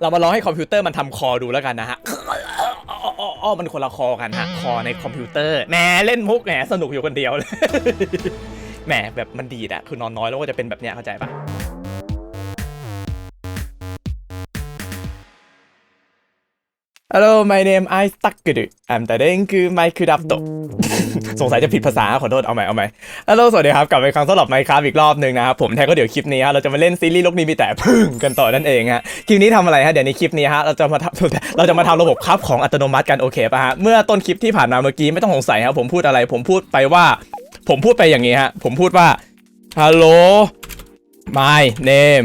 เรามาลองให้คอมพิวเตอร์มันทำคอดูแล้วกันนะฮะอ้ออ้ออ้อมันคนละคอกันฮะคอในคอมพิวเตอร์แหมเล่นมุกแหมสนุกอยู่คนเดียวเลยแหมแบบมันดีดอะคือนอนน้อยแล้วก็จะเป็นแบบเนี้ยเข้าใจปะ Hello my name I stuck it I'm the d e n g u my k u d a p t สงสัยจะผิดภาษาขอโทษเอาใหม่เอาใหม่ฮัลโหลสวัสดีครับ กลับมาอีกครั้งสำหรับไมค์ครับอีกรอบหนึ่งนะครับผมแทนก็เดี๋ยวคลิปนี้ฮะเราจะมาเล่นซีรีส์โลกนี้มีแต่พึ่งกันต่อนั่นเองฮะคลิปนี้ทำอะไรฮะเดี๋ยวในคลิปนี้ฮะเราจะมาทำเราจะมาทำระบบคับของอัตโนมัติกันโอเคป่ะฮะเมื่อต้นคลิปที่ผ่านมาเมื่อกี้ไม่ต้องสงสัยครับผมพูดอะไร ผมพูดไปว่า ผมพูดไปอย่างนี้ฮะผมพูดว่าฮัลโหล my name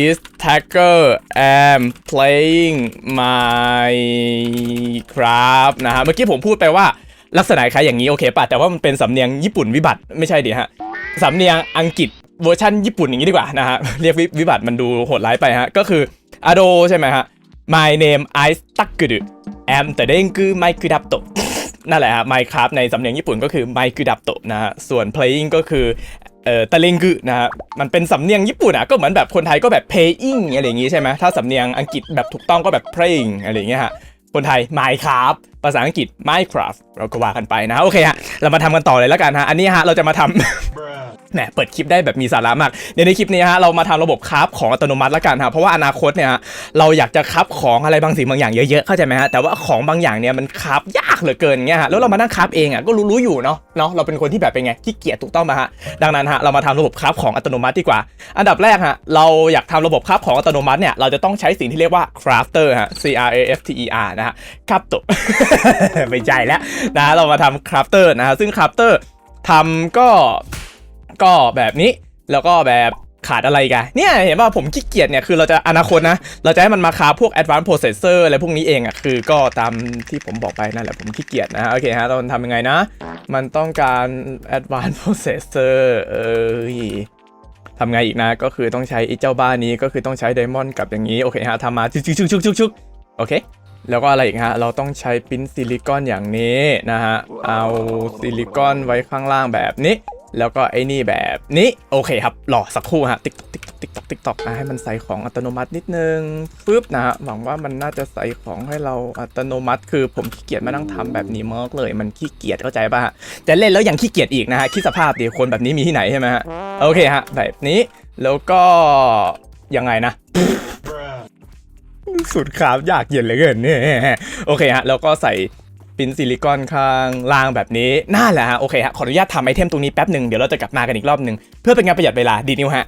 is Tagger am playing Minecraft นะฮะ เมื่อกี้ผมพูดไปว่าลักษณะคล้ายอย่างนี้โอเคป่ะ แต่ว่ามันเป็นสำเนียงญี่ปุ่นวิบัติไม่ใช่ดิฮะ สำเนียงอังกฤษเวอร์ชันญี่ปุ่นอย่างนี้ดีกว่านะฮะ เรียกวิบัติมันดูโหดร้ายไปฮะ ก็คืออโดใช่ไหมฮะ my name is Tagger am the dengu Minecraft นั่นแหละฮะ Minecraft ในสำเนียงญี่ปุ่นก็คือ Minecraft นะฮะ ส่วน playing ก็คือ เอ่อตะเลงกึนะฮะมันเป็นสำเนียงญี่ปุ่นอะก็เหมือนแบบคนไทยก็แบบ paying อะไรอย่างงี้ใช่ไหมถ้าสำเนียงอังกฤษแบบถูกต้องก็แบบ praying อะไรอย่างเงี้ยฮะคนไทย Minecraft ภาษาอังกฤษ Minecraft เราก็ว่ากันไปนะโอเคฮะ เรามาทำกันต่อเลยแล้วกันฮะ อันนี้ฮะ เราจะมาทำแหมเปิดคลิปได้แบบมีสาระมาก เดี๋ยวในคลิปนี้ฮะ เรามาทำระบบคราฟของอัตโนมัติแล้วกันฮะ เพราะว่าอนาคตเนี่ยเราอยากจะคราฟของอะไรบางสิ่งบางอย่างเยอะๆ เข้าใจไหมฮะ แต่ว่าของบางอย่างเนี่ยมันคราฟยากเหลือเกินเงี้ยฮะ แล้วเรามานั่งคราฟเองอะก็รู้ๆอยู่เนาะ เนาะ เราเป็นคนที่แบบเป็นไงขี้เกียจถูกต้องไหมฮะ ดังนั้นฮะ เรามาทำระบบคราฟของอัตโนมัติดีกว่า อันดับแรกฮะ เราอยากทำระบบคราฟของอัตโนมัติเนี่ย เราจะต้องใช้สิ่งที่เรียกว่า crafter ฮะ C R A F T E R นะฮะครับตไม่ใช่แล้วนะเรามาทำ crafter นะฮะซึ่ง crafter ทำก็ก็แบบนี้แล้วก็แบบขาดอะไรกันเนี่ยเห็นป่ะผมขี้เกียจเนี่ยคือเราจะอนาคตนะ เราจะให้มันมาค้าพวก advanced processor อะไรพวกนี้เองอะคือก็ตามที่ผมบอกไปนั่นแหละผมขี้เกียจนะโอเคฮะเราทำยังไงนะ มันต้องการ advanced processor เอยทำไงอีกนะ ก็คือต้องใช้ไอ้เจ้าบ้านนี้ก็คือต้องใช้ไดมอนด์กับอย่างนี้ โอเคฮะทำมาชุกชุกชุกชุกชุกชุกโอเค แล้วก็อะไรอีกฮะ เราต้องใช้ปิ้นซิลิคอนอย่างนี้นะฮะ เอาซิลิคอนไว้ข้างล่างแบบนี้ แล้วก็ไอ้นี่แบบนี้ โอเคครับรอสักครู่ฮะ ติ๊กต๊อกติ๊กติ๊กต๊อกติ๊กต๊อกนะให้มันใส่ของอัตโนมัตินิดนึงปึ๊บนะฮะ หวังว่ามันน่าจะใส่ของให้เราอัตโนมัติ คือผมขี้เกียจมานั่งทำแบบนี้มากเลย มันขี้เกียจเข้าใจป่ะฮะ จะเล่นแล้วยังขี้เกียจอีกนะฮะ คิดสภาพดิ คนแบบนี้มีที่ไหนใช่ไหมฮะ โอเคฮะ แบบนี้ แล้วก็ยังไงนะ สุดครับยากเย็นเหลือเกินเนี่ยโอเคฮะแล้วก็ใส่ปิ้นซิลิคอนข้างล่างแบบนี้น่าแหละฮะโอเคฮะขออนุญาตทำไอเทมตรงนี้แป๊บหนึ่งเดี๋ยวเราจะกลับมากันอีกรอบหนึ่งเพื่อเป็นการประหยัดเวลาดีนิวฮะ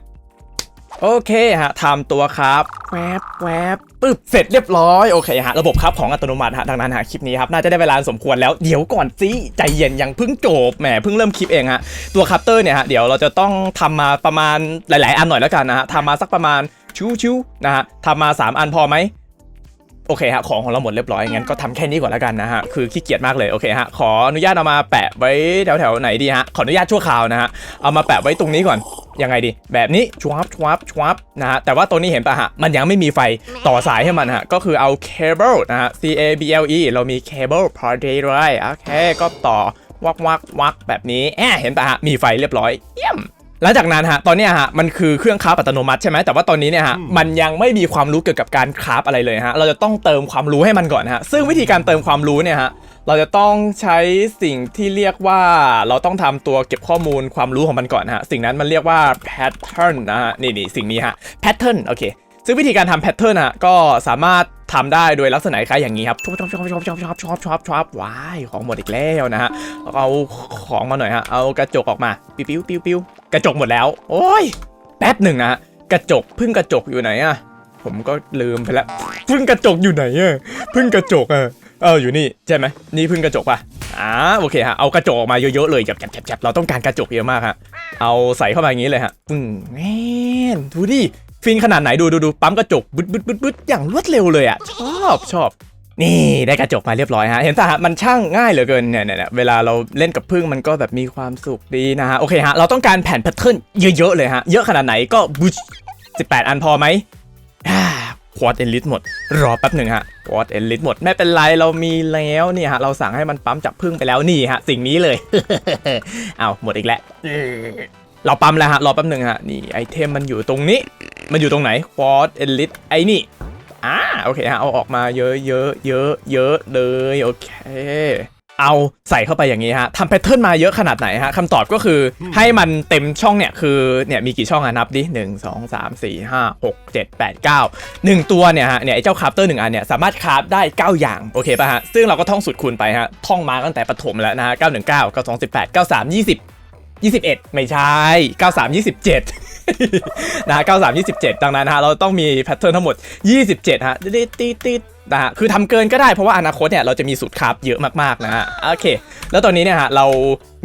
โอเคฮะทำตัวครับแวบแวบปึ๊บเสร็จเรียบร้อยโอเคฮะระบบครับของอัตโนมัติฮะดังนั้นฮะคลิปนี้ครับน่าจะได้เวลาสมควรแล้วเดี๋ยวก่อนสิใจเย็นยังเพิ่งจบแหมเพิ่งเริ่มคลิปเองฮะตัวคัพเตอร์เนี่ยฮะเดี๋ยวเราจะต้องทำมาประมาณหลาย ๆ อันหน่อยแล้วกันนะฮะทำมาสักประมาณชิวๆนะฮะทำมาสามอันพอไหม โอเคฮะของของเราหมดเรียบร้อยงั้นก็ทำแค่นี้ก่อนแล้วกันนะฮะคือขี้เกียจมากเลยโอเคฮะขออนุญาตเอามาแปะไว้แถวแถวๆไหนดีฮะขออนุญาตชั่วคราวนะฮะเอามาแปะไว้ตรงนี้ก่อนยังไงดี แบบนี้ชวับชวับชวับนะฮะแต่ว่าตัวนี้เห็นปะฮะมันยังไม่มีไฟต่อสายให้มันฮะก็คือเอาเคเบิลนะฮะ C A B L E เรามีเคเบิลพอดีเลยโอเคก็ต่อวักวักวักแบบนี้แอะเห็นปะฮะมีไฟเรียบร้อยเยี่ยม หลังจากนั้นฮะตอนเนี้ยฮะมันคือเครื่องคราฟอัตโนมัติใช่ไหมแต่ว่าตอนนี้เนี่ยฮะมันยังไม่มีความรู้เกี่ยวกับการคราฟอะไรเลยฮะเราจะต้องเติมความรู้ให้มันก่อนฮะซึ่งวิธีการเติมความรู้เนี่ยฮะเราจะต้องใช้สิ่งที่เรียกว่าเราต้องทำตัวเก็บข้อมูลความรู้ของมันก่อนฮะสิ่งนั้นมันเรียกว่า pattern นะฮะนี่นี่สิ่งนี้ฮะ pattern โอเค ซึ่งวิธีการทำแพทเทิร์นอะก็สามารถทำได้โดยลักษณะคล้ายอย่างนี้ครับชอบชอบชอบชอบชอบชอบชอบชอบชอบว้ายของหมดอีกแล้วนะฮะเอาของมาหน่อยฮะเอากระจกออกมาปิ้วปิ้วปิ้วปิ้วกระจกหมดแล้ว โอ้ยแป๊บหนึ่งนะฮะกระจกพึ่งกระจกอยู่ไหนอะผมก็ลืมไปแล้วพึ่งกระจกอยู่ไหนอะพึ่งกระจกอะเอออยู่นี่ใช่ไหมนี่พึ่งกระจกป่ะอ่าโอเคฮะเอากระจกออกมาเยอะๆเลยจับจับจับเราต้องการกระจกเยอะมากฮะเอาใส่เข้ามาอย่างนี้เลยฮะปึ้งแง่นดูดิ ฟินขนาดไหนดูดูดูปั๊มกระจกบึดบึดบึดบึดอย่างรวดเร็วเลยอะ ชอบชอบ นี่ได้กระจกมาเรียบร้อยฮะ เห็นปะฮะมันช่างง่ายเหลือเกินเนี่ยเนี่ยเนี่ยเวลาเราเล่นกับพึ่งมันก็แบบมีความสุขดีนะฮะ โอเคฮะ เราต้องการแผ่นแพทเทิร์นเยอะๆเลยฮะ เยอะขนาดไหนก็บุช18อันพอไหมควอตเอลิทหมด รอแป๊บหนึ่งฮะควอตเอลิทหมด ไม่เป็นไร เรามีแล้วเนี่ยฮะ เราสั่งให้มันปั๊มจับพึ่งไปแล้วนี่ฮะ สิ่งนี้เลย เอาหมดอีกแล้ว เราปั๊มแล้วฮะรอแป๊บหนึ่งฮะนี่ไอเทมมันอยู่ตรงนี้ มันอยู่ตรงไหนควอตเอลิทไอ้นี่อ่าโอเคฮะเอาออกมาเยอะเยอะเยอะเยอะเลยโอเค เอาใส่เข้าไปอย่างนี้ฮะทำแพทเทิร์นมาเยอะขนาดไหนฮะคำตอบก็คือให้มันเต็มช่องเนี่ยคือเนี่ยมีกี่ช่องอะนับดิหนึ่งสองสามสี่ห้าหกเจ็ดแปดเก้าหนึ่งตัวเนี่ยฮะเนี่ยไอ้เจ้าคราฟเตอร์หนึ่งอันเนี่ยสามารถคราฟได้9อย่างโอเคป่ะฮะซึ่งเราก็ท่องสูตรคูณไปฮะท่องมาตั้งแต่ประถมแล้วนะฮะ919 92 18 93 20 21 ไม่ใช่ 93 27 นะฮะ93 27 ดังนั้นนะฮะเราต้องมีแพทเทิร์นทั้งหมด 27 ฮะติดติดติดนะฮะคือทำเกินก็ได้เพราะว่าอนาคตเนี่ยเราจะมีสูตรคราฟเยอะมากๆนะฮะโอเค แล้วตอนนี้เนี่ยฮะเรา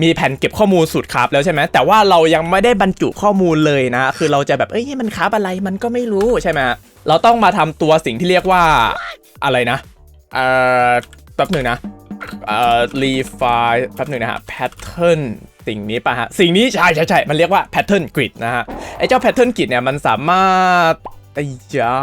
มีแผ่นเก็บข้อมูลสูตรคราฟแล้วใช่ไหมแต่ว่าเรายังไม่ได้บรรจุข้อมูลเลยนะคือเราจะแบบเอ้ยมันคราฟอะไรมันก็ไม่รู้ใช่ไหมเราต้องมาทำตัวสิ่งที่เรียกว่าอะไรนะเอ่อแป๊บหนึ่งนะเอ่อรีไฟแป๊บหนึ่งนะฮะแพทเทิร์น สิ่งนี้ป่ะฮะ สิ่งนี้ใช่ใช่ใช่มันเรียกว่าแพทเทิร์นกริดนะฮะ ไอ้เจ้าแพทเทิร์นกริดเนี่ยมันสามารถไอ้ยา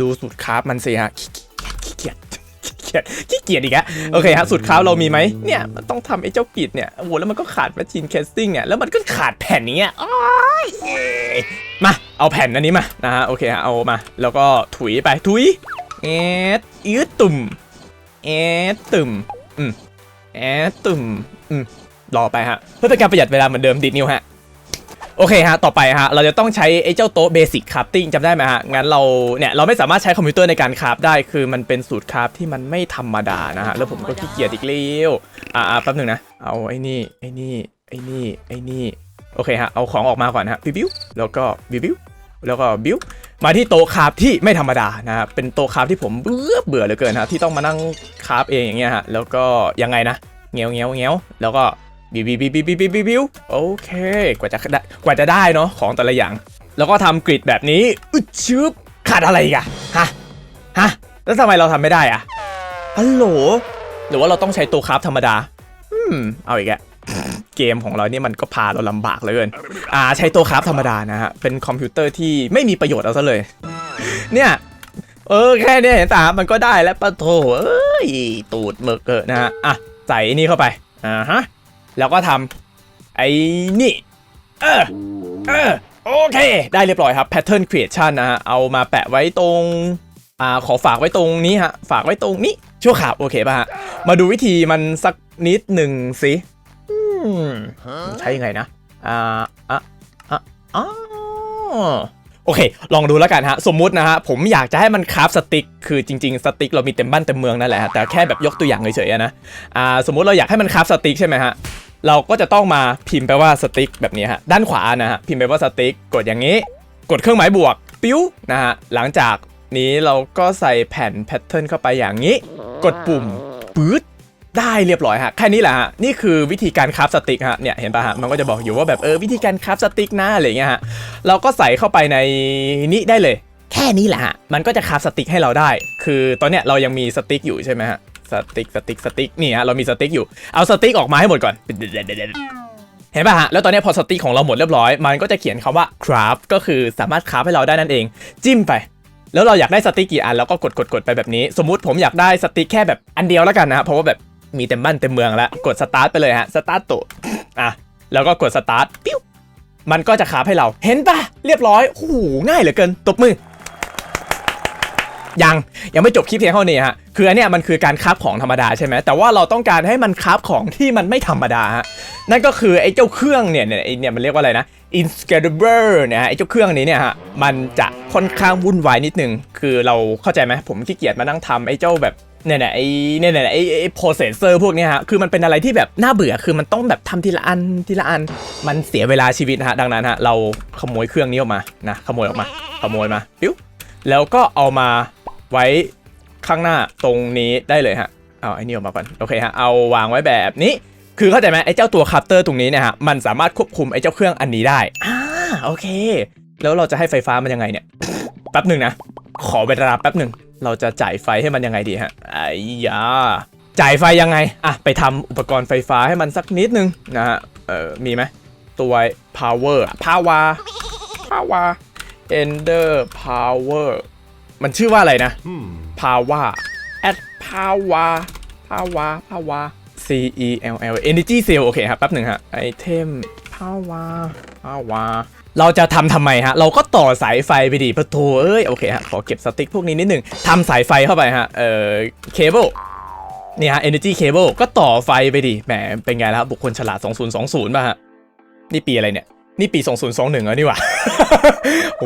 ดูสูตรคราฟมันสิฮะขี้เกียจขี้เกียจขี้เกียจขี้เกียจอีกแล้วโอเคฮะสูตรคราฟเรามีไหมเนี่ยมันต้องทำไอ้เจ้ากริดเนี่ยโอ้โหแล้วมันก็ขาดแมชชีนแคสติ้งเนี่ยแล้วมันก็ขาดแผ่นนี้อะโอ้ยมาเอาแผ่นอันนี้มานะฮะโอเคฮะเอามา แล้วก็ถุยไปถุยเอ็ดยืดตุ่มแอดตึมอืมแอดตึมอืม รอไปฮะเพื่อเป็นการประหยัดเวลาเหมือนเดิมดิดนิวฮะโอเคฮะ ต่อไปฮะ เราจะต้องใช้ไอ้เจ้าโต๊ะเบสิกคราฟติ้งจำได้ไหมฮะ งั้นเราเนี่ย เราไม่สามารถใช้คอมพิวเตอร์ในการคราฟได้ คือมันเป็นสูตรคราฟที่มันไม่ธรรมดานะฮะ แล้วผมก็ขี้เกียจอีกแล้วอ่าแป๊บหนึ่งนะ เอาไอ้นี่ ไอ้นี่ ไอ้นี่ ไอ้นี่ โอเคฮะ เอาของออกมาก่อนฮะบิวบิวแล้วก็บิวบิวแล้วก็บิวมาที่โต๊ะคราฟที่ไม่ธรรมดานะฮะ เป็นโต๊ะคราฟที่ผมเบื่อเบื่อเหลือเกินฮะ ที่ต้องมานั่งคราฟเองอย่างเงี้ยฮะ แล้วก็ยังไงนะ เงี้ยวเงี้ยวเงี้ยวแล้วก็ บิวบิวบิวบิวบิวบิวบิวโอเค กว่าจะได้กว่าจะได้เนาะของแต่ละอย่าง แล้วก็ทำกริดแบบนี้อึดชึบขาดอะไรกันฮะฮะแล้วทำไมเราทำไม่ได้อะฮัลโหลหรือว่าเราต้องใช้ตัวคราฟธรรมดา อืม เอาอีกแกเกมของเราเนี่ยมันก็พาเราลำบากเลยเกิน อ่า ใช้ตัวคราฟธรรมดานะฮะ เป็นคอมพิวเตอร์ที่ไม่มีประโยชน์เอาซะเลย เนี่ย เออ แค่นี้เห็นตามันก็ได้แล้วปะโถเอ้ย ตูดเมือกเกิดนะฮะ อะ ใส่นี่เข้าไป อ่าฮะ แล้วก็ทำไอ้นี่เออเออโอเค ได้เรียบร้อยครับ pattern creation นะฮะ เอามาแปะไว้ตรงอ่าขอฝากไว้ตรงนี้ฮะ ฝากไว้ตรงนี้ ชั่วข่าวโอเคป่ะฮะ มาดูวิธีมันสักนิดหนึ่งสิอืมใช้ยังไงนะ อ่าอะอะอ๋อโอเค ลองดูแล้วกันฮะ สมมุตินะฮะ ผมอยากจะให้มันคราฟสติ๊ก คือจริง ๆ สติ๊กเรามีเต็มบ้านเต็มเมืองนั่นแหละฮะแต่แค่แบบยกตัวอย่างเฉยๆอะนะ อ่า สมมุติเราอยากให้มันคราฟสติ๊กใช่ไหมฮะ เราก็จะต้องมาพิมพ์ไปว่าสติ๊กแบบนี้ฮะด้านขวานะฮะพิมพ์ไปว่าสติ๊กกดอย่างนี้ กดเครื่องหมายบวกปิ้วนะฮะหลังจากนี้เราก็ใส่แผ่นแพทเทิร์นเข้าไปอย่างนี้ กดปุ่มปื๊ดได้เรียบร้อยฮะแค่นี้แหละฮะนี่คือวิธีการคราฟสติ๊กฮะเนี่ยเห็นป่ะฮะมันก็จะบอกอยู่ว่าแบบเออวิธีการคราฟสติ๊กนะอะไรเงี้ยฮะเราก็ใส่เข้าไปในนี้ได้เลย แค่นี้แหละฮะมันก็จะคราฟสติ๊กให้เราได้ คือตอนเนี้ยเรายังมีสติ๊กอยู่ใช่ไหมฮะ สติ๊กสติ๊กสติ๊กนี่ฮะเรามีสติ๊กอยู่เอาสติ๊กออกมาให้หมดก่อน เห็นป่ะฮะแล้วตอนนี้พอสติ๊กของเราหมดเรียบร้อย มันก็จะเขียนคำว่า craft ก็คือสามารถคราฟให้เราได้นั่นเอง จิ้มไป แล้วเราอยากได้สติ๊กกี่อันเราก็กดกดกดไปแบบนี้ สมมุติผมอยากได้สติ๊กแค่แบบอันเดียวแล้วกันนะฮะเพราะว่าแบบมีเต็มบ้านเต็มเมืองแล้วกดสตาร์ทไปเลยฮะสตาร์ทตัวอะแล้วก็กดสตาร์ทปิ้วมันก็จะคราฟให้เราเห็นป่ะเรียบร้อยโอ้โหง่ายเหลือเกินตบมือ ยังยังไม่จบคลิปเพียงเท่านี้ฮะคืออันเนี้ยมันคือการคราฟของธรรมดาใช่ไหมแต่ว่าเราต้องการให้มันคราฟของที่มันไม่ธรรมดาฮะนั่นก็คือไอ้เจ้าเครื่องเนี่ยเนี่ยไอ้เนี่ยมันเรียกว่าอะไรนะ i n s c a l a b l e เนี่ยฮะไอ้เจ้าเครื่องนี้เนี่ยฮะมันจะค่อนข้างวุ่นวายนิดนึงคือเราเข้าใจไหมผมขี้เกียจมานั่งทำไอ้เจ้าแบบเนี่ยเนี่ยไอ้เนี่ยเนี่ยไอ้ไอ้ processor พวกเนี้ยฮะคือมันเป็นอะไรที่แบบน่าเบื่อคือมันต้องแบบทำทีละอันทีละอันมันเสียเวลาชีวิตฮะดังนั้นฮะเราขโมยเครื่องนี้ออกมานะขโมยออกมาขโมยมาปิ้วแล้วก็เอามา ไว้ข้างหน้าตรงนี้ได้เลยฮะ เอาไอ้นี่ออกมาก่อน โอเคฮะ เอาวางไว้แบบนี้ คือเข้าใจไหมไอ้เจ้าตัวคัพเตอร์ตรงนี้เนี่ยฮะ มันสามารถควบคุมไอ้เจ้าเครื่องอันนี้ได้ อ่า โอเค แล้วเราจะให้ไฟฟ้ามันยังไงเนี่ย แป๊บหนึ่งนะ ขอเวลาแป๊บหนึ่ง เราจะจ่ายไฟให้มันยังไงดีฮะไอ้ยา จ่ายไฟยังไง อะ ไปทำอุปกรณ์ไฟฟ้าให้มันสักนิดนึงนะฮะ เออมีไหม ตัว power power power ender power มันชื่อว่าอะไรนะ power at power power power C E L L energy cell โอเคครับแป๊บหนึ่งฮะ item power power เราจะทำทำไมฮะ เราก็ต่อสายไฟไปดิประตูเอ้ย โอเคฮะ ขอเก็บสติ๊กพวกนี้นิดนึงทำสายไฟเข้าไปฮะ เอ่อ เคเบิลนี่ฮะ energy cable ก็ต่อไฟไปดิ แหม เป็นไงล่ะครับ บุคคลฉลาด 2020 ป่ะฮะ นี่ปีอะไรเนี่ย นี่ปี 2021แล้วนี่หว่า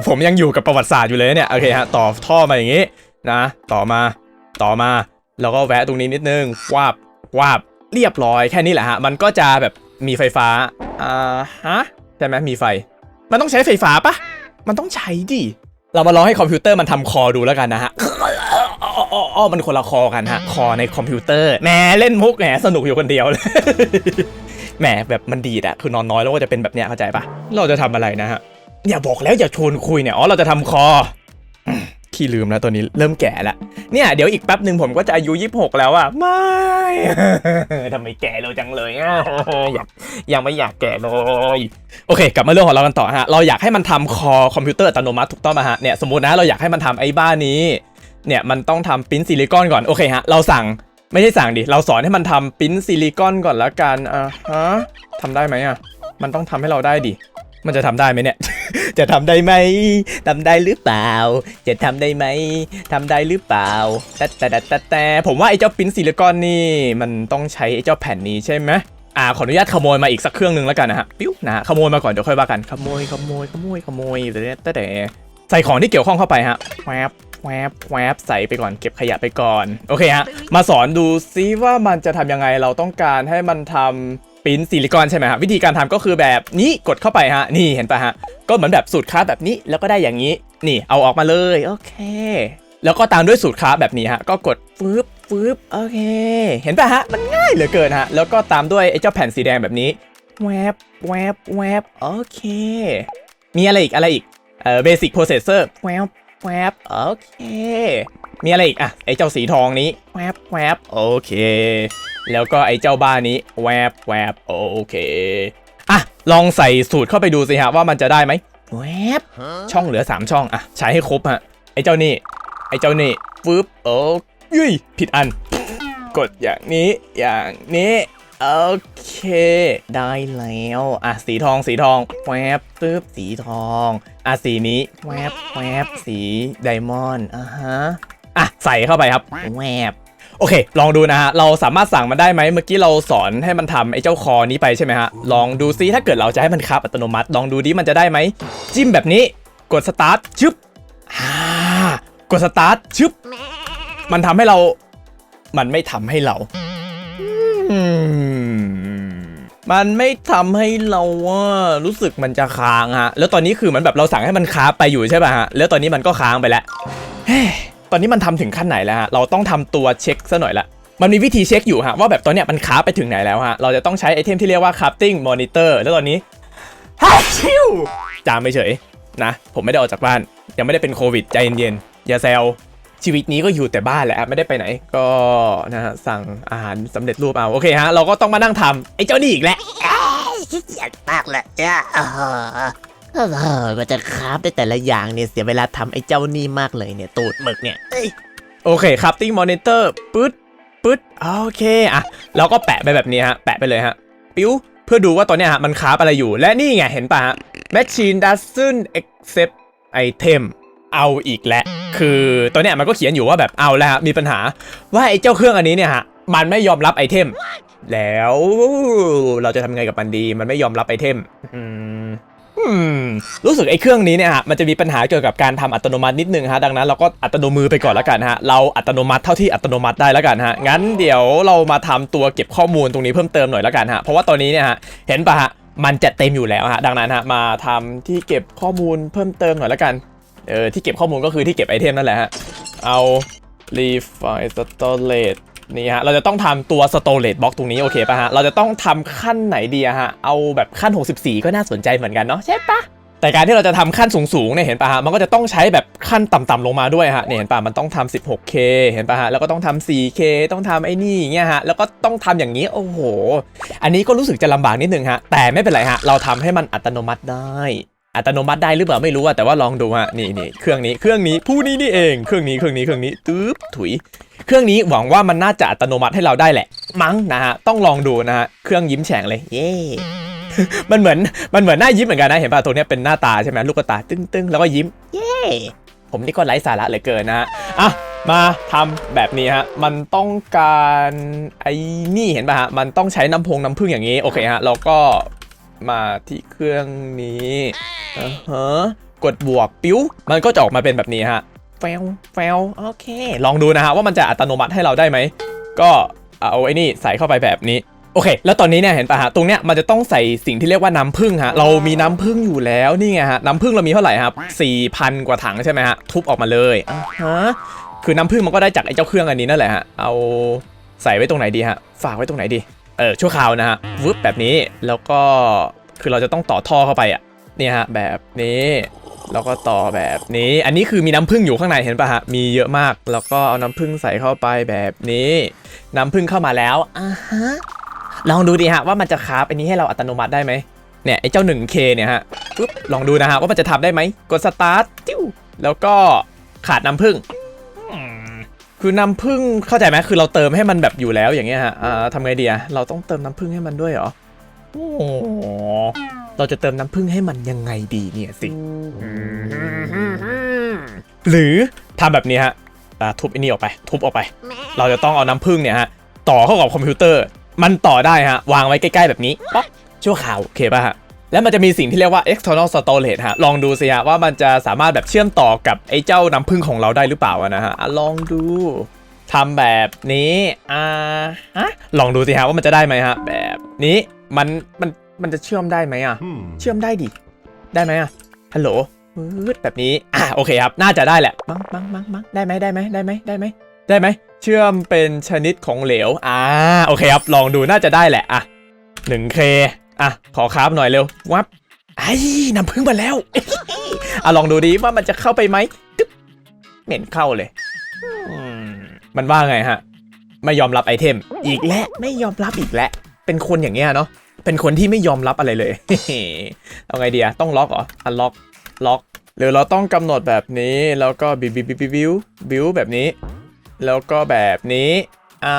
ผมยังอยู่กับประวัติศาสตร์อยู่เลยเนี่ย โอเคฮะ ต่อท่อมาอย่างงี้นะ ต่อมา ต่อมา แล้วก็แวะตรงนี้นิดนึงวาบวาบ เรียบร้อยแค่นี้แหละฮะ มันก็จะแบบมีไฟฟ้า อ่าฮะ ใช่ไหมมีไฟ มันต้องใช้ไฟฟ้าปะ มันต้องใช้ดิ เรามาลองให้คอมพิวเตอร์มันทำคอดูแล้วกันนะฮะอ๋ออ๋ออ๋อมันคนละคอกันฮะ คอในคอมพิวเตอร์ แหมเล่นมุกแหมสนุกอยู่คนเดียวเลย แหมแบบมันดีดอะคือนอนน้อยแล้วก็จะเป็นแบบเนี้ยเข้าใจปะเราจะทำอะไรนะฮะ อย่าบอกแล้วอย่าชวนคุยเนี่ย อ๋อ เราจะทำคอขี้ลืมแล้วตัวนี้เริ่มแก่ล้วเนี่ย เดี๋ยวอีกแป๊บหนึ่งผมก็จะอายุ 26 แล้วอะไม่ทำไมแก่เร็วจังเลยอะอยากยังไม่อยากแก่เลยโอเค กลับมาเรื่องของเรากันต่อฮะ เราอยากให้มันทำคอคอมพิวเตอร์อัตโนมัติถูกต้องไหมฮะเนี่ยสมมตินะเราอยากให้มันทำไอ้บ้านนี้เนี่ยมันต้องทำปิ้นซิลิคอนก่อนโอเคฮะเราสั่ง ไม่ใช่สั่งดิ เราสอนให้มันทำปิ้นซิลิคอนก่อนละกัน อ่าฮะทำได้ไหมอะ มันต้องทำให้เราได้ดิ มันจะทำได้ไหมเนี่ย จะทำได้ไหมทำได้หรือเปล่า จะทำได้ไหมทำได้หรือเปล่าแต่แต่แต่แต่แต่ผมว่าไอ้เจ้าปิ้นซิลิคอนนี่ มันต้องใช้ไอ้เจ้าแผ่นนี้ใช่ไหมอ่าขออนุญาตขโมยมาอีกสักเครื่องหนึ่งแล้วกันนะฮะปิ้วนะขโมยมาก่อนเดี๋ยวค่อยว่ากันขโมยขโมยขโมยขโมยแต่แต่แต่ใส่ของที่เกี่ยวข้องเข้าไปฮะแวบ แวบแวบใส่ไปก่อนเก็บขยะไปก่อน โอเคฮะ มาสอนดูซิว่ามันจะทำยังไงเราต้องการให้มันทำปริ้นซิลิคอนใช่ไหมฮะวิธีการทำก็คือแบบนี้กดเข้าไปฮะ นี่เห็นปะฮะ ก็เหมือนแบบสูตรค้าแบบนี้แล้วก็ได้อย่างนี้ นี่เอาออกมาเลยโอเค แล้วก็ตามด้วยสูตรค้าแบบนี้ฮะ ก็กดฟึบฟึบโอเค เห็นปะฮะ มันง่ายเหลือเกินฮะ แล้วก็ตามด้วยไอ้เจ้าแผ่นสีแดงแบบนี้ แวบแวบแวบโอเค มีอะไรอีกอะไรอีกเอ่อเบสิกโปรเซสเซอร์แวบ แวบโอเค มีอะไรอีกอะไอ้เจ้าสีทองนี้แวบแวบโอเค แล้วก็ไอ้เจ้าบ้านนี้แวบแวบโอเคอะลองใส่สูตรเข้าไปดูสิฮะว่ามันจะได้ไหมแวบช่องเหลือ 3 ช่องอะใช้ให้ครบฮะไอ้เจ้านี่ไอ้เจ้านี่ฟึบโอ้ยผิดอัน กดอย่างนี้อย่างนี้ โอเค ได้แล้วอะสีทองสีทองแวบปึ๊บสีทองอะสีนี้แวบแวบสีไดมอนด์อะฮะอะใส่เข้าไปครับแวบโอเค ลองดูนะฮะ เราสามารถสั่งมันได้ไหม เมื่อกี้เราสอนให้มันทำไอ้เจ้าคอนี้ไปใช่ไหมฮะ ลองดูซิถ้าเกิดเราจะให้มันคับอัตโนมัติ ลองดูดิมันจะได้ไหม จิ้มแบบนี้ กดสตาร์ทชึบอ่ากดสตาร์ทชึบมันทำให้เรา มันไม่ทำให้เรา มันไม่ทำให้เราว่ารู้สึกมันจะค้างฮะ แล้วตอนนี้คือมันแบบเราสั่งให้มันค้าไปอยู่ใช่ป่ะฮะ แล้วตอนนี้มันก็ค้างไปแล้วตอนนี้มันทำถึงขั้นไหนแล้วฮะ เราต้องทำตัวเช็คซะหน่อยละ มันมีวิธีเช็คอยู่ฮะว่าแบบตอนเนี้ยมันค้าไปถึงไหนแล้วฮะ เราจะต้องใช้ไอเทมที่เรียกว่า crafting monitor แล้วตอนนี้ฮ่าชิวจามไปเฉยนะ ผมไม่ได้ออกจากบ้าน ยังไม่ได้เป็นโควิดใจเย็นๆอย่าแซว ชีวิตนี้ก็อยู่แต่บ้านแหละไม่ได้ไปไหน ก็นะฮะสั่งอาหารสำเร็จรูปเอาโอเคฮะเราก็ต้องมานั่งทำไอ้เจ้านี่อีกแล้วขี้เกียจมากเลยเนี่ยเออเออมันจะคราฟได้แต่ละอย่างเนี่ยเสียเวลาทำไอ้เจ้านี่มากเลยเนี่ยตูดหมึกเนี่ยเอ้ยโอเคครับติ้งมอนิเตอร์ปึ๊ดปึ๊ดโอเคอะเราก็แปะไปแบบนี้ฮะแปะไปเลยฮะปิ้วเพื่อดูว่าตอนเนี้ยฮะมันคราฟอะไรอยู่และนี่ไงเห็นปะฮะ Machine doesn't accept item เอาอีกแล้วคือตัวเนี้ยมันก็เขียนอยู่ว่าแบบเอาแล้วมีปัญหาว่าไอ้เจ้าเครื่องอันนี้เนี่ยฮะมันไม่ยอมรับไอเทม แล้วเราจะทำไงกับมันดี มันไม่ยอมรับไอเทมรู้สึกไอ้เครื่องนี้เนี่ยฮะมันจะมีปัญหาเกี่ยวกับการทำอัตโนมัตินิดนึงฮะดังนั้นเราก็อัตโนมือไปก่อนแล้วกันฮะเราอัตโนมัติเท่าที่อัตโนมัติได้แล้วกันฮะงั้นเดี๋ยวเรามาทำตัวเก็บข้อมูลตรงนี้เพิ่มเติมหน่อยแล้วกันฮะเพราะว่าตอนนี้เนี่ยฮะเห็นปะฮะมันจะเต็มอยู่แล้วฮะดังนั้นฮะมาทำที่เก็บข้อมูลเพิ่มเติมหน่อยแล้วกัน เออที่เก็บข้อมูลก็คือที่เก็บไอเทมนั่นแหละฮะ เอา refine storage นี่ฮะ เราจะต้องทำตัว storage box ตรงนี้โอเคป่ะฮะ เราจะต้องทำขั้นไหนดีอะฮะ เอาแบบขั้น 64 ก็น่าสนใจเหมือนกันเนาะใช่ปะแต่การที่เราจะทำขั้นสูงๆเนี่ยเห็นป่ะฮะมันก็จะต้องใช้แบบขั้นต่ำๆลงมาด้วยฮะเนี่ยเห็นป่ะมันต้องทำ 16k เห็นป่ะฮะแล้วก็ต้องทำ 4k ต้องทำไอ้นี่อย่างเงี้ยฮะแล้วก็ต้องทำอย่างนี้โอ้โห อันนี้ก็รู้สึกจะลำบากนิดนึงฮะแต่ไม่เป็นไรฮะเราทำให้มันอัตโนมัติได้ อัตโนมัติได้หรือเปล่าไม่รู้อะแต่ว่าลองดูฮะนี่นี่เครื่องนี้เครื่องนี้ผู้นี้นี่เองเครื่องนี้เครื่องนี้เครื่องนี้ตึ๊บถุย เครื่องนี้หวังว่ามันน่าจะอัตโนมัติให้เราได้แหละ มั้งนะฮะต้องลองดูนะฮะเครื่องยิ้มแฉ่งเลยเย้มันเหมือนมันเหมือนหน้ายิ้มเหมือนกันนะเห็นป่ะตรงนี้เป็นหน้าตาใช่ไหมลูกตาตึ้งตึ้งแล้วก็ยิ้ม เย้ผมนี่ก็ไร้สาระเหลือเกินนะฮะอะมาทำแบบนี้ฮะ มันต้องการไอ้นี่เห็นป่ะฮะ มันต้องใช้น้ำพงน้ำผึ้งอย่างนี้ โอเคฮะ เราก็ มาที่เครื่องนี้อ่าฮะกดบวกปิ้ว มันก็จะออกมาเป็นแบบนี้ฮะแฟลแฟลโอเค ลองดูนะฮะว่ามันจะอัตโนมัติให้เราได้ไหม ก็เอาไอ้นี่ใส่เข้าไปแบบนี้โอเค แล้วตอนนี้เนี่ยเห็นป่ะฮะ ตรงเนี้ยมันจะต้องใส่สิ่งที่เรียกว่าน้ำผึ้งฮะ เรามีน้ำผึ้งอยู่แล้วนี่ไงฮะ น้ำผึ้งเรามีเท่าไหร่ครับ4,000 กว่าถังใช่ไหมฮะ ทุบออกมาเลยอ่าฮะ คือน้ำผึ้งมันก็ได้จากไอ้เจ้าเครื่องอันนี้นั่นแหละฮะ เอาใส่ไว้ตรงไหนดีฮะ ฝากไว้ตรงไหนดี เออชั่วคราวนะฮะวึบแบบนี้แล้วก็คือเราจะต้องต่อท่อเข้าไปอะเนี่ยฮะแบบนี้แล้วก็ต่อแบบนี้ อันนี้คือมีน้ำผึ้งอยู่ข้างในเห็นป่ะฮะ มีเยอะมาก แล้วก็เอาน้ำผึ้งใส่เข้าไปแบบนี้ น้ำผึ้งเข้ามาแล้วอ่าฮะ ลองดูดีฮะว่ามันจะคาฟอันนี้ให้เราอัตโนมัติได้ไหม เนี่ยไอ้เจ้า 1K เนี่ยฮะปุ๊บลองดูนะฮะว่ามันจะทำได้ไหม กดสตาร์ทติ้วแล้วก็ขาดน้ำผึ้ง คือน้ำผึ้งเข้าใจไหมคือเราเติมให้มันแบบอยู่แล้วอย่างเงี้ยฮะอ่าทำไงดีอะเราต้องเติมน้ำผึ้งให้มันด้วยเหรอโอ้โหเราจะเติมน้ำผึ้งให้มันยังไงดีเนี่ยสิหรือทำแบบนี้ฮะอ่าทุบอันนี้ออกไป ทุบออกไป เราจะต้องเอาน้ำผึ้งเนี่ยฮะต่อเข้ากับคอมพิวเตอร์ มันต่อได้ฮะวางไว้ใกล้ๆแบบนี้ป๊อกชั่วข่าวโอเคป่ะฮะ แล้วมันจะมีสิ่งที่เรียกว่า external storage ฮะ ลองดูสิฮะว่ามันจะสามารถแบบเชื่อมต่อกับไอ้เจ้าน้ำผึ้งของเราได้หรือเปล่าอะนะฮะอะลองดูทำแบบนี้อ่าฮะลองดูสิฮะว่ามันจะได้ไหมฮะ แบบนี้มันมันมันจะเชื่อมได้ไหมอะ เชื่อมได้ดิได้ไหมอะฮัลโหลวืดแบบนี้อะโอเคครับ น่าจะได้แหละมั้งมั้งมั้งมั้งได้ไหมได้ไหมได้ไหมได้ไหมได้ไหมเชื่อมเป็นชนิดของเหลวอ่าโอเคครับลองดูน่าจะได้แหละอะ 1K อะ ขอคราฟหน่อยเร็ว วับ ไอ้น้ำพึ่งมาแล้ว อะ ลองดูดีว่ามันจะเข้าไปไหมตึ๊บเหม็นเข้าเลย มันว่าไงฮะ ไม่ยอมรับไอเทม อีกแล้วไม่ยอมรับอีกแล้ว เป็นคนอย่างเงี้ยเนาะ เป็นคนที่ไม่ยอมรับอะไรเลยเอาไงดีอะต้องล็อกเหรออันล็อก ล็อก หรือเราต้องกำหนดแบบนี้ แล้วก็บิวบิวบิวบิวบิวบิวแบบนี้ แล้วก็แบบนี้ อ่า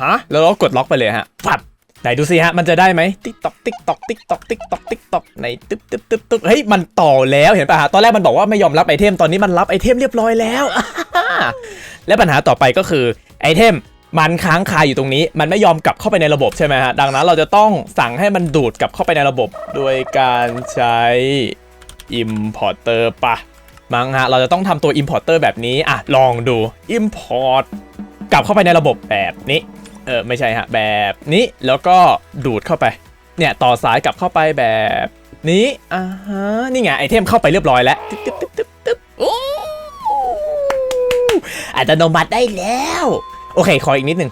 ฮะ แล้วเรากดล็อกไปเลยฮะปับ ไหนดูสิฮะ มันจะได้ไหมติ๊กตอกติ๊กตอกติ๊กตอกติ๊กตอกติ๊กตอกในตึ๊บตึ๊บตึ๊บตึ๊บเฮ้ย มันต่อแล้วเห็นป่ะฮะ ตอนแรกมันบอกว่าไม่ยอมรับไอเทม ตอนนี้มันรับไอเทมเรียบร้อยแล้ว และปัญหาต่อไปก็คือไอเทมมันค้างคาอยู่ตรงนี้ มันไม่ยอมกลับเข้าไปในระบบใช่ไหมฮะ ดังนั้นเราจะต้องสั่งให้มันดูดกลับเข้าไปในระบบ โดยการใช้ importer ปะมั้งฮะ เราจะต้องทำตัว importer แบบนี้ อะ ลองดู import กลับเข้าไปในระบบแบบนี้ เออไม่ใช่ฮะแบบนี้แล้วก็ดูดเข้าไป เนี่ยต่อสายกลับเข้าไปแบบนี้อ่าฮะนี่ไงไอเทมเข้าไปเรียบร้อยแล้วตึ๊บตึ๊บตึ๊บตึ๊บตึ๊บโอ้อัตโนมัติได้แล้ว โอเคขออีกนิดหนึ่ง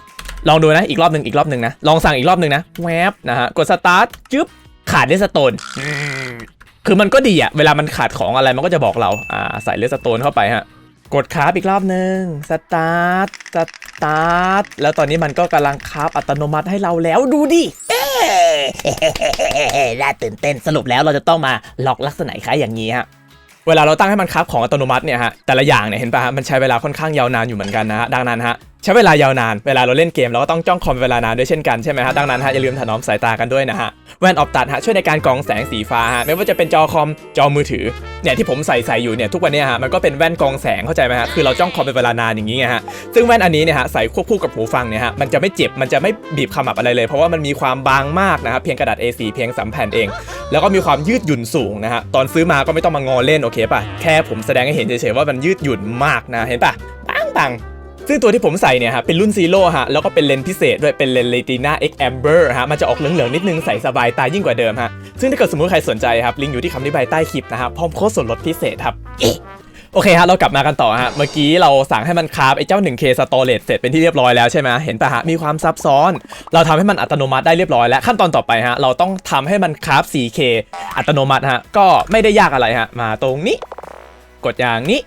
ลองดูนะอีกรอบหนึ่งอีกรอบหนึ่งนะลองสั่งอีกรอบหนึ่งนะแวบนะฮะกดสตาร์ทจึ๊บขาดเลสโตนคือมันก็ดีอะเวลามันขาดของอะไรมันก็จะบอกเราอ่าใส่เลสโตนเข้าไปฮะ กดคราฟอีกรอบหนึ่งสตาร์ทสตาร์ทแล้วตอนนี้มันก็กำลังคราฟอัตโนมัติให้เราแล้วดูดิเอ้ยน่าตื่นเต้นสรุปแล้วเราจะต้องมาล็อกลักษณะคล้ายอย่างนี้ฮะเวลาเราตั้งให้มันคราฟของอัตโนมัติเนี่ยฮะแต่ละอย่างเนี่ยเห็นป่ะฮะมันใช้เวลาค่อนข้างยาวนานอยู่เหมือนกันนะฮะดังนั้นฮะ ใช้เวลายาวนาน เวลาเราเล่นเกมเราก็ต้องจ้องคอมเป็นเวลานานด้วยเช่นกันใช่ไหมฮะ ดังนั้นฮะอย่าลืมถนอมสายตากันด้วยนะฮะ แว่นออฟตัดฮะช่วยในการกรองแสงสีฟ้าฮะไม่ว่าจะเป็นจอคอมจอมือถือเนี่ยที่ผมใส่ใส่อยู่เนี่ยทุกวันเนี้ฮะมันก็เป็นแว่นกรองแสงเข้าใจไหมฮะคือเราจ้องคอมเป็นเวลานานอย่างนี้ไงฮะซึ่งแว่นอันนี้เนี่ยฮะใส่ควบคู่กับหูฟังเนี่ยฮะมันจะไม่เจ็บมันจะไม่บีบขมับอะไรเลย เพราะว่ามันมีความบางมากนะครับเพียงกระดาษ A4 เพียงสามแผ่นเอง แล้วก็มีความยืดหยุ่นสูงนะฮะตอนซื้อมาก็ไม่ต้องมางอเล่นโอเคป่ะแค่ผมแสดงให้เห็นเฉยๆว่ามันยืดหยุ่นมากนะเห็นป่ะปังปัง ซึ่งตัวที่ผมใส่เนี่ยฮะเป็นรุ่นซีโร่ฮะแล้วก็เป็นเลนพิเศษด้วยเป็นเลนส์ Retina X Amber ฮะมันจะออกเหลืองๆนิดนึงใส่สบายตายิ่งกว่าเดิมฮะซึ่งถ้าเกิดสมมติใครสนใจครับลิงก์อยู่ที่คำอธิบายใต้คลิปนะฮะพร้อมโค้ดส่วนลดพิเศษครับโอเคฮะเรากลับมากันต่อฮะเมื่อกี้เราสั่งให้มันคาฟไอ้เจ้า 1K storage เสร็จเป็นที่เรียบร้อยแล้วใช่ไหมเห็นปะฮะมีความซับซ้อน เราทำให้มันอัตโนมัติได้เรียบร้อยแล้วขั้นตอนต่อไปฮะเราต้องทำให้มันคาฟ 4K อัตโนมัติฮะก็ไม่ได้ยากอะไรฮะมาตรงนี้ กดอย่างนี้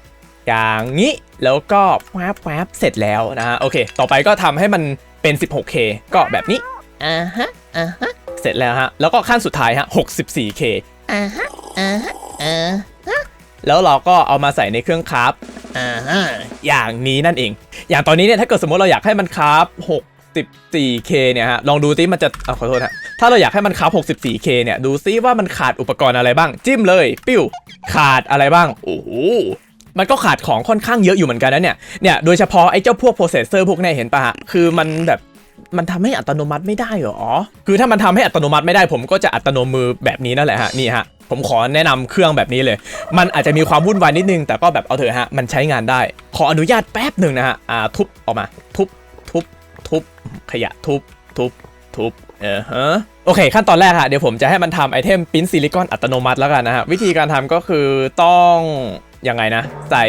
อย่างนี้ แล้วก็แวบแวบเสร็จแล้วนะฮะโอเค ต่อไปก็ทำให้มันเป็น 16K ก็แบบนี้อ่าฮะอ่าฮะเสร็จแล้วฮะแล้วก็ขั้นสุดท้ายฮะ 64K อ่าฮะอ่าฮะอ่าแล้วเราก็เอามาใส่ในเครื่องคราฟอ่าฮะอย่างนี้นั่นเอง อย่างตอนนี้เนี่ยถ้าเกิดสมมติเราอยากให้มันคราฟ 64K เนี่ยฮะ ลองดูซิมันจะอะขอโทษฮะ ถ้าเราอยากให้มันครับ 64K เนี่ย ดูซิว่ามันขาดอุปกรณ์อะไรบ้าง จิ้มเลย ปิ้ว ขาดอะไรบ้าง โอ้โห มันก็ขาดของค่อนข้างเยอะอยู่เหมือนกันนะเนี่ยเนี่ยโดยเฉพาะไอ้เจ้าพวกโปรเซสเซอร์พวกนี้เห็นปะฮะคือมันแบบมันทำให้อัตโนมัติไม่ได้เหรอ คือถ้ามันทำให้อัตโนมัติไม่ได้ผมก็จะอัตโนมือแบบนี้นั่นแหละฮะ นี่ฮะ ผมขอแนะนำเครื่องแบบนี้เลย มันอาจจะมีความวุ่นวายนิดนึง แต่ก็แบบเอาเถอะฮะ มันใช้งานได้ ขออนุญาตแป๊บหนึ่งนะฮะ อ่า ทุบออกมา ทุบ ทุบ ทุบ ขยะทุบ ทุบ ทุบ เออฮะโอเค ขั้นตอนแรกฮะ เดี๋ยวผมจะให้มันทำไอเทมปิ้นซิลิคอนอัตโนมัติแล้วกันนะฮะ วิธีการทำก็คือต้อง ยังไงนะ ใส่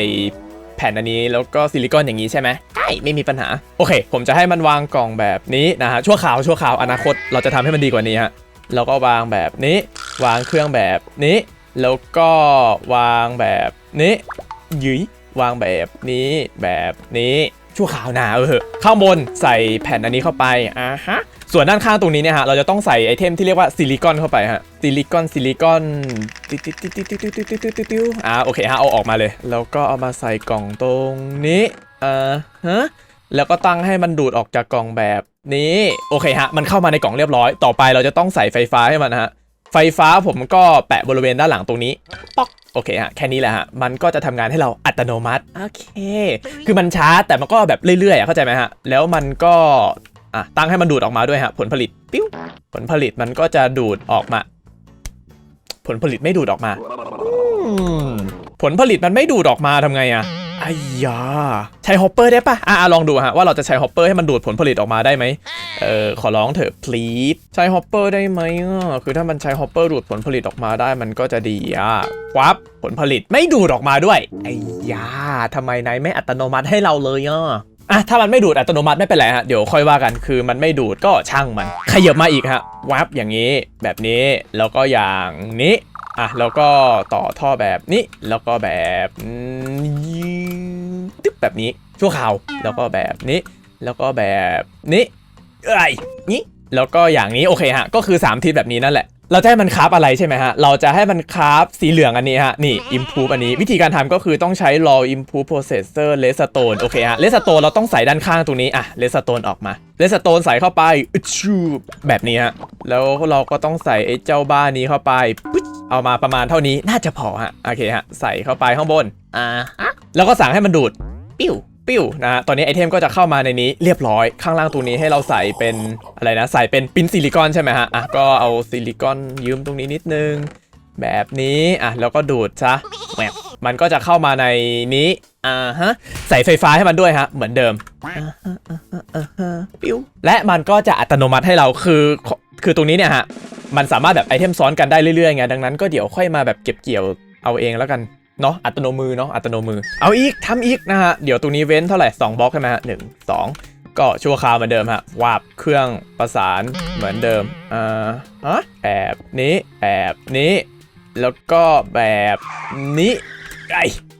แผ่นอันนี้แล้วก็ซิลิคอนอย่างนี้ใช่ไหมใช่ไม่มีปัญหา โอเค ผมจะให้มันวางกล่องแบบนี้นะฮะชั่วคราวชั่วคราวอนาคตเราจะทำให้มันดีกว่านี้ฮะแล้วก็วางแบบนี้ วางเครื่องแบบนี้ แล้วก็วางแบบนี้ยุยวางแบบนี้แบบนี้ชั่วขาวหนาเออข้างบนใส่แผ่นอันนี้เข้าไปอ่าฮะ ส่วนด้านข้างตรงนี้เนี่ยฮะเราจะต้องใส่ไอเทมที่เรียกว่าซิลิคอนเข้าไปฮะซิลิคอนซิลิคอนติ๊ดติ๊ดติ๊ติ๊ติ๊ติ๊ติ๊ติ๊ติ๊ติ๊อ่าโอเคฮะเอาออกมาเลย แล้วก็เอามาใส่กล่องตรงนี้อ่าฮะแล้วก็ตั้งให้มันดูดออกจากกล่องแบบนี้โอเคฮะมันเข้ามาในกล่องเรียบร้อย ต่อไปเราจะต้องใส่ไฟฟ้าให้มันฮะไฟฟ้าผมก็แปะบริเวณด้านหลังตรงนี้ป๊อกโอเคฮะแค่นี้แหละฮะมันก็จะทำงานให้เราอัตโนมัติโอเค คือมันช้าแต่มันก็แบบเรื่อยๆเข้าใจไหมฮะแล้วมันก็ อะตั้งให้มันดูดออกมาด้วยฮะผลผลิตปิ้วผลผลิตมันก็จะดูดออกมา ผลผลิตไม่ดูดออกมาอืมผลผลิตมันไม่ดูดออกมาทำไงอะไอ้ยาใช้ฮอปเปอร์ได้ปะอะอะลองดูฮะว่าเราจะใช้ฮอปเปอร์ให้มันดูดผลผลิตออกมาได้ไหมเออขอร้องเถอะ please ใช้ฮอปเปอร์ได้ไหมอะคือถ้ามันใช้ฮอปเปอร์ดูดผลผลิตออกมาได้มันก็จะดีอะวับผลผลิตไม่ดูดออกมาด้วยไอ้ยาทำไมนายไม่อัตโนมัติให้เราเลยอะ อะถ้ามันไม่ดูดอัตโนมัติไม่เป็นไรฮะเดี๋ยวค่อยว่ากันคือมันไม่ดูดก็ช่างมันขยับมาอีกฮะวับอย่างนี้แบบนี้แล้วก็อย่างนี้อะแล้วก็ต่อท่อแบบนี้แล้วก็แบบตึ๊บแบบนี้ชั่วคราวแล้วก็แบบนี้ แล้วก็แบบนี้เอ้ยนี่แล้วก็อย่างนี้โอเคฮะก็คือ 3 ทิศแบบนี้นั่นแหละ เราจะให้มันคาฟอะไรใช่ไหมฮะ เราจะให้มันคาฟสีเหลืองอันนี้ฮะ นี่ improve อันนี้ วิธีการทำก็คือต้องใช้ raw improve processor redstone โอเคฮะ redstone เราต้องใส่ด้านข้างตรงนี้ อะ redstone ออกมา redstone ใส่เข้าไปชูแบบนี้ฮะ แล้วเราก็ต้องใส่ไอ้เจ้าบ้านนี้เข้าไปปึ๊ดเอามาประมาณเท่านี้น่าจะพอฮะ โอเคฮะ ใส่เข้าไปข้างบน อ่าฮะแล้วก็สั่งให้มันดูด ปิ้ว ปิ้วนะฮะตอนนี้ไอเทมก็จะเข้ามาในนี้เรียบร้อย ข้างล่างตรงนี้ให้เราใส่เป็นอะไรนะ ใส่เป็นปิ้นซิลิคอนใช่ไหมฮะอะก็เอาซิลิคอนยืมตรงนี้นิดนึง แบบนี้อะแล้วก็ดูดซะแหวบมันก็จะเข้ามาในนี้อ่าฮะใส่ไฟฟ้าให้มันด้วยฮะเหมือนเดิมปิ้วและมันก็จะอัตโนมัติให้เราคือคือตรงนี้เนี่ยฮะมันสามารถแบบไอเทมซ้อนกันได้เรื่อยๆไงดังนั้นก็เดี๋ยวค่อยมาแบบเก็บเกี่ยวเอาเองแล้วกัน เนาะอัตโนมือเนาะอัตโนมือ เอาอีกทำอีกนะฮะ เดี๋ยวตรงนี้เว้นเท่าไหร่2บล็อกใช่ไหมฮะหนึ่งสองก็ชั่วคราวเหมือนเดิมฮะวาบเครื่องประสานเหมือนเดิมอ่าฮะแบบนี้แบบนี้ แล้วก็แบบนี้ไอ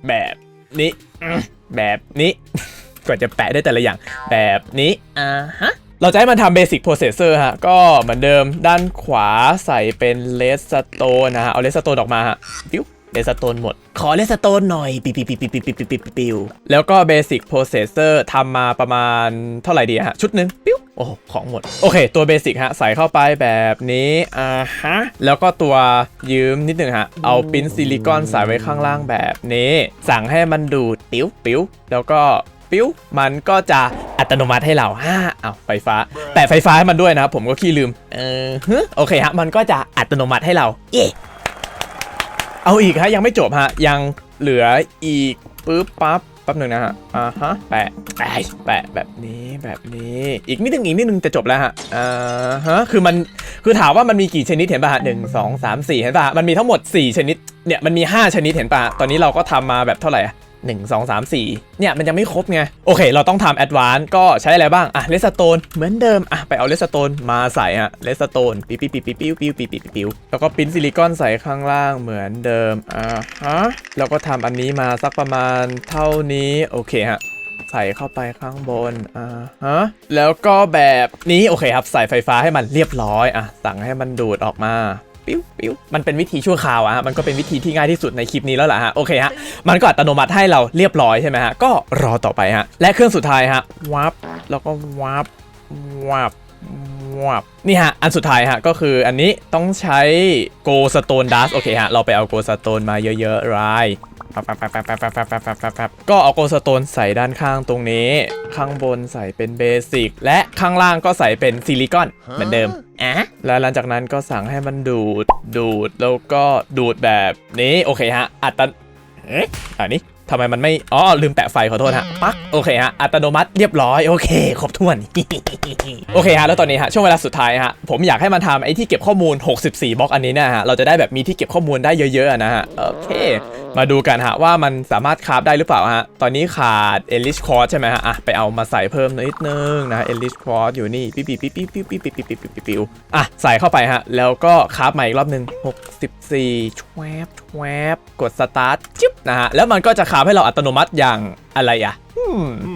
แบบนี้แบบนี้กว่าจะแปะได้แต่ละอย่างแบบนี้อ่าฮะเราจะให้มันทำเบสิกโปรเซสเซอร์ฮะ ก็เหมือนเดิมด้านขวาใส่เป็นเลสโตนนะฮะ เอาเลสโตนออกมาฮะปิ้ว เลสโตนหมด ขอเลสโตนหน่อยปิวปิวปิวปิวปิวปิวปิวปิวปิวแล้วก็เบสิกโปรเซสเซอร์ทำมาประมาณเท่าไหร่ดีฮะ ชุดหนึ่งปิ้วโอ้โหของหมด โอเค ตัวเบสิกฮะ ใส่เข้าไปแบบนี้อ่าฮะ แล้วก็ตัวยืมนิดหนึ่งฮะ เอาปิ้นซิลิคอนใส่ไว้ข้างล่างแบบนี้ สั่งให้มันดูดปิ้วปิ้วแล้วก็ปิ้วมันก็จะอัตโนมัติให้เราฮ่าเอาไฟฟ้า แต่ไฟฟ้าให้มันด้วยนะผมก็ขี้ลืม เออโอเคฮะ มันก็จะอัตโนมัติให้เรา เย่ เอาอีกฮะยังไม่จบฮะ ยังเหลืออีกปึ๊บปั๊บแป๊บหนึ่งนะฮะอ่าฮะแปะแปะแปะแบบนี้แบบนี้ อีกนิดนึงอีกนิดนึงจะจบแล้วฮะอ่าฮะคือมันคือถามว่ามันมีกี่ชนิดเห็นป่ะฮะหนึ่งสองสามสี่เห็นป่ะมันมีทั้งหมด 4 ชนิดเนี่ยมันมี 5 ชนิดเห็นป่ะฮะตอนนี้เราก็ทำมาแบบเท่าไหร่ อะหนึ่งสองสามสี่เนี่ย มันยังไม่ครบไง โอเค เราต้องทำแอดวานก็ใช้อะไรบ้าง อะเลสโตนเหมือนเดิม อะ ไปเอาเลสโตนมาใส่ฮะเลสโตนปิ๊วปิ๊วปิ๊วปิ๊วปิ๊วปิ๊วปิ๊วปิ๊วปิ๊วแล้วก็ปิ้นซิลิคอนใส่ข้างล่างเหมือนเดิม อ่าฮะแล้วก็ทำอันนี้มาสักประมาณเท่านี้ โอเคฮะใส่เข้าไปข้างบน อ่าฮะ แล้วก็แบบนี้ โอเคครับ ใส่ไฟฟ้าให้มันเรียบร้อย อะ สั่งให้มันดูดออกมา ปิ้วปิ้วมันเป็นวิธีชั่วคราวอะฮะมันก็เป็นวิธีที่ง่ายที่สุดในคลิปนี้แล้วล่ะฮะโอเคฮะมันก็อัตโนมัติให้เราเรียบร้อยใช่ไหมฮะก็รอต่อไปฮะและเครื่องสุดท้ายฮะวับแล้วก็วับวับวับนี่ฮะ อันสุดท้ายฮะ ก็คืออันนี้ต้องใช้โกสโตนดัสโอเคฮะ เราไปเอาโกสโตนมาเยอะๆราย ปั๊บปั๊บปั๊บปั๊บปั๊บปั๊บปั๊บปั๊บปั๊บก็เอาโกสโตนใส่ด้านข้างตรงนี้ ข้างบนใส่เป็นเบสิกและข้างล่างก็ใส่เป็นซิลิคอนเหมือนเดิมอะแล้วหลังจากนั้นก็สั่งให้มันดูดดูดแล้วก็ดูดแบบนี้โอเคฮะอัตเอ๊ะอันนี้ ทำไมมันไม่ อ๋อ ลืมแปะไฟขอโทษฮะ ปัก โอเคฮะ อัตโนมัติเรียบร้อย โอเค ครบถ้วน โอเคฮะ แล้วตอนนี้ฮะ ช่วงเวลาสุดท้ายฮะ ผมอยากให้มันทำไอ้ที่เก็บข้อมูล 64 บล็อกอันนี้เนะฮะ เราจะได้แบบมีที่เก็บข้อมูลได้เยอะๆอะนะฮะ โอเค มาดูกันฮะว่ามันสามารถคราฟได้หรือเปล่าฮะ ตอนนี้ขาดเอลิชคอร์สใช่ไหมฮะ อะ ไปเอามาใส่เพิ่มนิดนึงนะเอลิชคอร์สอยู่นี่ ปิ๊บปิ๊บปิ๊บปิ๊บปิ๊บปิ๊บปิ๊บปิ๊บปิ๊บปิ๊บปิ๊บอะ ใส่เข้าไปฮะ แล้วก็คราฟใหม่อีกรอบหนึ่ง64ชวบชวบกดสตาร์ทจิ๊บนะฮะ แล้วมันก็จะคราฟให้เราอัตโนมัติอย่างอะไรอะอื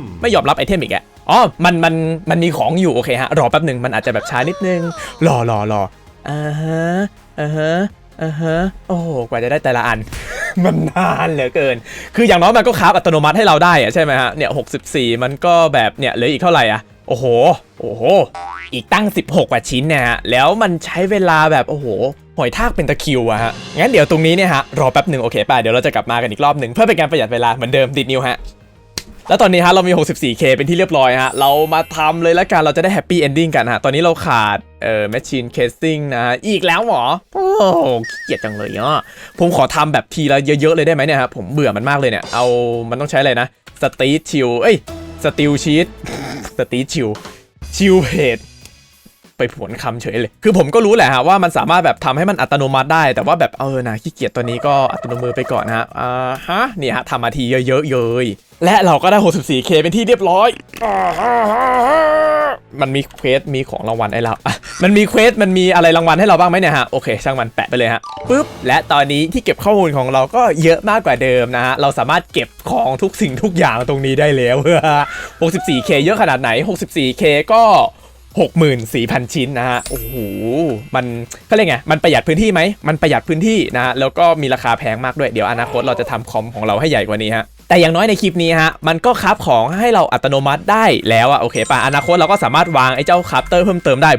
มไม่ยอมรับไอเทมอีกอะอ๋อ มัน มัน มันมีของอยู่ โอเคฮะ รอแป๊บหนึ่งมันอาจจะแบบช้านิดนึง รอรอรออ่าฮะอ่าฮะอ่าฮะ โอ้โหกว่าจะได้แต่ละอัน มันนานเหลือเกิน คืออย่างน้อยมันก็คราฟอัตโนมัติให้เราได้อะใช่ไหมฮะ เนี่ย64มันก็แบบเนี่ยเหลืออีกเท่าไหร่อะโอ้โห โอ้โห อีกตั้ง 16กว่าชิ้นเนี่ยฮะ แล้วมันใช้เวลาแบบโอ้โห หอยทากเป็นตะคิวอะฮะ งั้นเดี๋ยวตรงนี้เนี่ยฮะ รอแป๊บหนึ่งโอเคป่ะ เดี๋ยวเราจะกลับมากันอีกรอบหนึ่งเพื่อเป็นการประหยัดเวลาเหมือนเดิมดิดนิวฮะแล้วตอนนี้ฮะเรามี 64K เป็นที่เรียบร้อยฮะ เรามาทำเลยละกัน เราจะได้แฮปปี้เอนดิ้งกันฮะ ตอนนี้เราขาด เอ่อแมชชีนเคสซิ่งนะฮะ อีกแล้วหรอ โอ้เกียจจังเลยอะ ผมขอทำแบบทีละเยอะ ๆ เลยได้ไหมเนี่ยฮะ ผมเบื่อมันมากเลยเนี่ย เอา มันต้องใช้อะไรนะ สตีชิลเอ้ย สติลชีตสตีชิลชิลเพจ ไปผวนคำเฉยเลย คือผมก็รู้แหละฮะว่ามันสามารถแบบทำให้มันอัตโนมัติได้ แต่ว่าแบบเออนะขี้เกียจตัวนี้ก็อัตโนมือไปก่อนนะฮะอ่าฮะนี่ฮะทำมาทีเยอะๆเลยและเราก็ได้ 64K เป็นที่เรียบร้อย มันมีเควส มีของรางวัลให้เราอะมันมีเควส มันมีอะไรรางวัลให้เราบ้างไหมเนี่ยฮะ โอเค ช่างมันแปะไปเลยฮะ ปึ๊บ และตอนนี้ที่เก็บข้อมูลของเราก็เยอะมากกว่าเดิมนะฮะ เราสามารถเก็บของทุกสิ่งทุกอย่างตรงนี้ได้แล้ว 64K เยอะขนาดไหน 64K ก็ 64,000 ชิ้นนะฮะ โอ้โห มันก็เรียกไง มันประหยัดพื้นที่ไหม มันประหยัดพื้นที่นะฮะ แล้วก็มีราคาแพงมากด้วย เดี๋ยวอนาคตเราจะทำคอมของเราให้ใหญ่กว่านี้ฮะ แต่อย่างน้อยในคลิปนี้ฮะ มันก็คราฟของให้เราอัตโนมัติได้แล้วอะโอเคป่ะ อนาคตเราก็สามารถวางไอ้เจ้าคราฟเตอร์เพิ่มเติมได้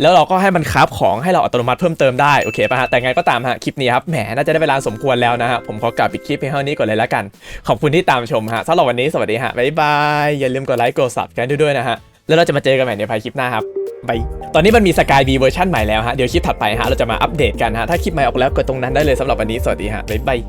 แล้วเราก็ให้มันคราฟของให้เราอัตโนมัติเพิ่มเติมได้ โอเคป่ะฮะ แต่ไงก็ตามฮะ คลิปนี้ครับ แหม น่าจะได้เวลาสมควรแล้วนะฮะ ผมขอกลับปิดคลิปเพียงเท่านี้ก่อนเลยละกัน ขอบคุณที่ตามชมฮะสำหรับวันนี้สวัสดีฮะบ๊ายบายอย่าลืมกดไลค์กดซับกันด้วยนะฮะ แล้วเราจะมาเจอกันใหม่ในภายคลิปหน้าครับบายตอนนี้มันมีสกายบีเวอร์ชันใหม่แล้วฮะ เดี๋ยวคลิปถัดไปฮะ เราจะมาอัปเดตกันฮะ ถ้าคลิปใหม่ออกแล้วกดตรงนั้นได้เลยสำหรับวันนี้ สวัสดีฮะ บ๊ายบาย